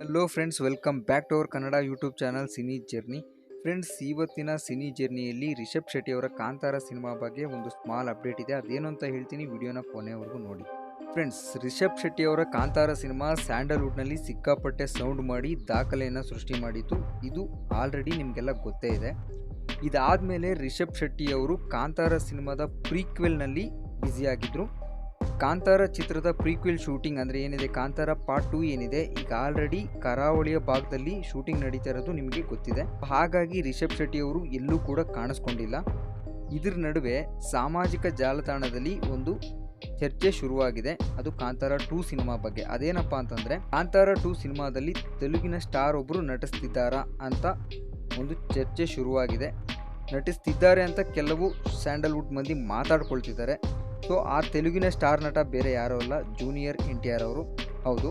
Hello friends welcome back to our Kannada YouTube channel cine journey friends ಇವತ್ತಿನ cine ಜರ್ನಿಯಲ್ಲಿ ರಿಷಬ್ ಶೆಟ್ಟಿ ಅವರ Kantara cinema ಬಗ್ಗೆ ಒಂದು ಸ್ಮಾಲ್ ಅಪ್ಡೇಟ್ ಇದೆ. ಅದೇನು ಅಂತ ಹೇಳ್ತೀನಿ ವಿಡಿಯೋನ ಕೊನೆವರೆಗೂ ನೋಡಿ. ಫ್ರೆಂಡ್ಸ್ ರಿಷಬ್ ಶೆಟ್ಟಿ ಅವರ ಕಾಂತಾರ ಸಿನಿಮಾ ಸ್ಯಾಂಡಲ್ವುಡ್ನಲ್ಲಿ ಸಿಕ್ಕಾಪಟ್ಟೆ ಸೌಂಡ್ ಮಾಡಿ ದಾಖಲೆಯನ್ನು ಸೃಷ್ಟಿ ಮಾಡಿತ್ತು. ಇದು ಆಲ್ರೆಡಿ ನಿಮಗೆಲ್ಲ ಗೊತ್ತೇ ಇದೆ. ಇದಾದಮೇಲೆ ರಿಷಬ್ ಶೆಟ್ಟಿ ಅವರು ಕಾಂತಾರ ಸಿನಿಮಾದ ಪ್ರೀಕ್ವೆಲ್ನಲ್ಲಿ ಬ್ಯುಸಿಯಾಗಿದ್ದರು ಕಾಂತಾರ ಚಿತ್ರದ ಪ್ರೀಕ್ವೆಲ್ ಶೂಟಿಂಗ್ ಅಂದರೆ ಏನಿದೆ? ಕಾಂತಾರ ಪಾರ್ಟ್ ಟೂ ಏನಿದೆ? ಈಗ ಆಲ್ರೆಡಿ ಕರಾವಳಿಯ ಭಾಗದಲ್ಲಿ ಶೂಟಿಂಗ್ ನಡೀತಾ ಇರೋದು ನಿಮಗೆ ಗೊತ್ತಿದೆ. ಹಾಗಾಗಿ ರಿಷಬ್ ಶೆಟ್ಟಿ ಅವರು ಎಲ್ಲೂ ಕೂಡ ಕಾಣಿಸ್ಕೊಂಡಿಲ್ಲ. ಇದ್ರ ನಡುವೆ ಸಾಮಾಜಿಕ ಜಾಲತಾಣದಲ್ಲಿ ಒಂದು ಚರ್ಚೆ ಶುರುವಾಗಿದೆ. ಅದು ಕಾಂತಾರ ಟೂ ಸಿನಿಮಾ ಬಗ್ಗೆ. ಅದೇನಪ್ಪ ಅಂತಂದರೆ, ಕಾಂತಾರ ಟೂ ಸಿನಿಮಾದಲ್ಲಿ ತೆಲುಗಿನ ಸ್ಟಾರ್ ಒಬ್ಬರು ನಟಿಸ್ತಿದ್ದಾರಾ ಅಂತ ಒಂದು ಚರ್ಚೆ ಶುರುವಾಗಿದೆ. ನಟಿಸ್ತಿದ್ದಾರೆ ಅಂತ ಕೆಲವು ಸ್ಯಾಂಡಲ್ವುಡ್ ಮಂದಿ ಮಾತಾಡ್ಕೊಳ್ತಿದ್ದಾರೆ. ಸೊ, ಆ ತೆಲುಗಿನ ಸ್ಟಾರ್ ನಟ ಬೇರೆ ಯಾರೂ ಅಲ್ಲ, ಜೂನಿಯರ್ ಎನ್ ಟಿ ಆರ್ ಅವರು. ಹೌದು,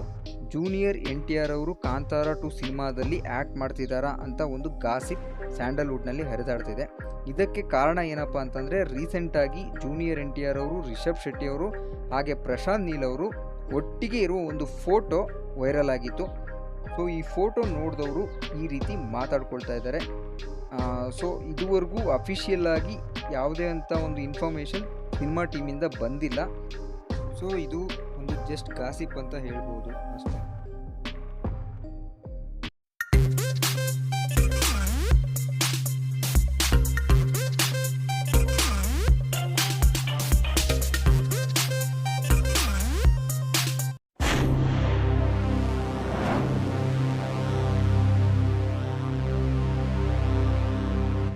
ಜೂನಿಯರ್ ಎನ್ ಟಿ ಆರ್ ಅವರು ಕಾಂತಾರ ಟು ಸಿನಿಮಾದಲ್ಲಿ ಆ್ಯಕ್ಟ್ ಮಾಡ್ತಿದ್ದಾರಾ ಅಂತ ಒಂದು ಗಾಸಿಪ್ ಸ್ಯಾಂಡಲ್ವುಡ್ನಲ್ಲಿ ಹರಿದಾಡ್ತಿದೆ. ಇದಕ್ಕೆ ಕಾರಣ ಏನಪ್ಪ ಅಂತಂದರೆ ರೀಸೆಂಟಾಗಿ ಜೂನಿಯರ್ ಎನ್ ಟಿ ಆರ್ ಅವರು, ರಿಷಬ್ ಶೆಟ್ಟಿ ಅವರು, ಹಾಗೆ ಪ್ರಶಾಂತ್ ನೀಲ್ ಅವರು ಒಟ್ಟಿಗೆ ಇರುವ ಒಂದು ಫೋಟೋ ವೈರಲ್ ಆಗಿತ್ತು. ಸೊ, ಈ ಫೋಟೋ ನೋಡಿದವರು ಈ ರೀತಿ ಮಾತಾಡ್ಕೊಳ್ತಾ ಇದ್ದಾರೆ. ಸೊ, ಇದುವರೆಗೂ ಅಫಿಷಿಯಲ್ ಆಗಿ ಯಾವುದೇ ಅಂತ ಒಂದು ಇನ್ಫಾರ್ಮೇಷನ್ ಸಿನಿಮಾ ಟೀಮಿಂದ ಬಂದಿಲ್ಲ. ಸೊ ಇದು ಒಂದು ಜಸ್ಟ್ ಗಾಸಿಪ್ ಅಂತ ಹೇಳ್ಬೋದು ಅಷ್ಟೇ.